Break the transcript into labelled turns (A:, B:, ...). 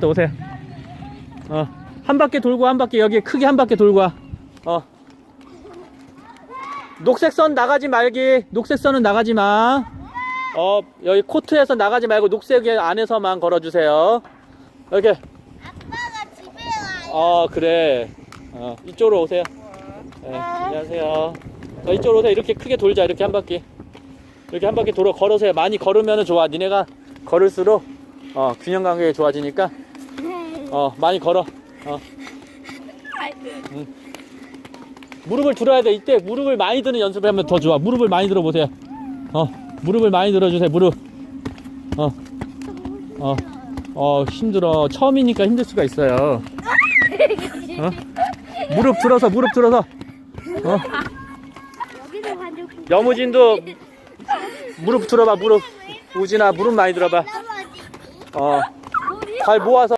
A: 또 오세요. 어, 한 바퀴 돌고 한 바퀴 여기 크게 한 바퀴 돌고 와. 어. 녹색 선 나가지 말기. 녹색 선은 나가지 마. 어, 여기 코트에서 나가지 말고 녹색 안에서만 걸어주세요. 이렇게.
B: 아빠가 집에 와요.
A: 어, 그래. 어, 이쪽으로 오세요. 네, 안녕하세요. 자, 이쪽으로 오세요. 이렇게 크게 돌자. 이렇게 한 바퀴. 이렇게 한 바퀴 돌아 걸으세요. 많이 걸으면 좋아. 니네가 걸을수록 어, 균형 감각이 좋아지니까 어, 많이 걸어. 어. 응. 무릎을 들어야 돼. 이때 무릎을 많이 드는 연습을 하면 더 좋아. 무릎을 많이 들어 보세요. 어, 무릎을 많이 들어 주세요. 무릎. 어. 어. 어, 힘들어. 처음이니까 힘들 수가 있어요. 어? 무릎 들어서 무릎 들어서. 어? 여무진도 무릎 들어봐. 무릎. 우진아 무릎 많이 들어봐. 어. 발 모아서